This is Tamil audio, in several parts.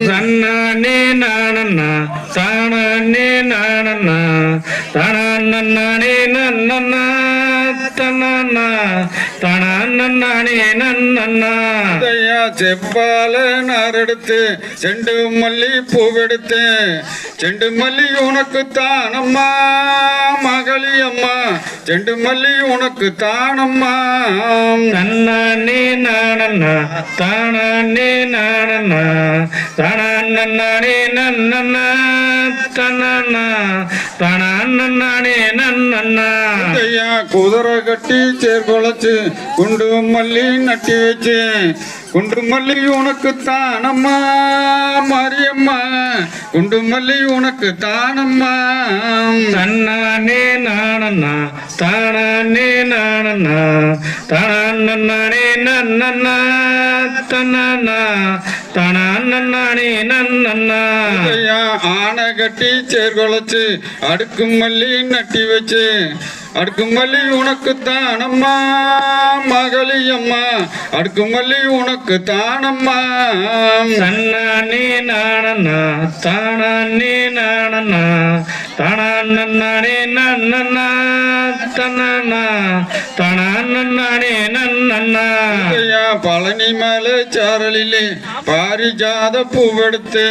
தன்னானே நானண்ணா தானே நானண்ணா தானே நன்னண்ணா தன்னா தானே நன்னண்ணா ஐயா செப்பால நாரெடுத்து செண்டு மல்லி பூவெடுத்து செண்டு மல்லி உனக்கு தானம்மா. மகளி அம்மா செண்டு மல்லி உனக்கு தானம்மா. தன்னானே நானண்ணா தானே நானண்ணா. தானே நன்னண்ணா தன்னா தானே நன்னண்ணா. ஐயா குதிரை கட்டி சேர் குலைச்சு குண்டு மல்லி நட்டி வச்சு குண்டு மல்லி உனக்கு தானம்மா மாரியம்மா. குண்டு மல்லி உனக்கு தானம்மா. நானண்ணா தானே நானண்ணா தானே நன்னண்ணா தன்னா தானே நன்னண்ணா ஆனை கட்டி சேர் குலைச்சு அடுக்கு மல்லி நட்டி வச்சு அடுக்கு மல்லி உனக்கு தானம்மா மகளி அம்மா அடுக்கு மல்லி உனக்கு தானம்மா தன்னானே நானண்ணா தானே நானண்ணா தானே நன்னண்ணா தன்னா தானே ஐயா பழனி மேலே சாரலிலே பாரிஜாத பூவெடுத்து.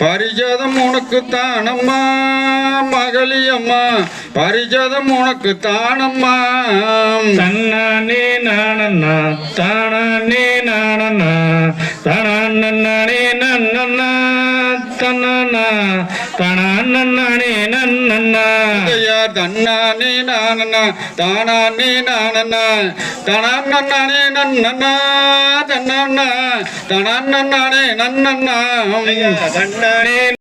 பாரிஜாதம் உனக்கு தானம்மா மகளி அம்மா பாரிஜாதம் உனக்கு தானம்மா. தன்னானே நானண்ணா தானே நானண்ணா தானே நன்னண்ணா. தன்னா ஐயா தன்னானே நானண்ணா தானானே நானண்ணா தனானே நன்னண்ணா தன்னா தனானே நன்னண்ணா. தன்னானே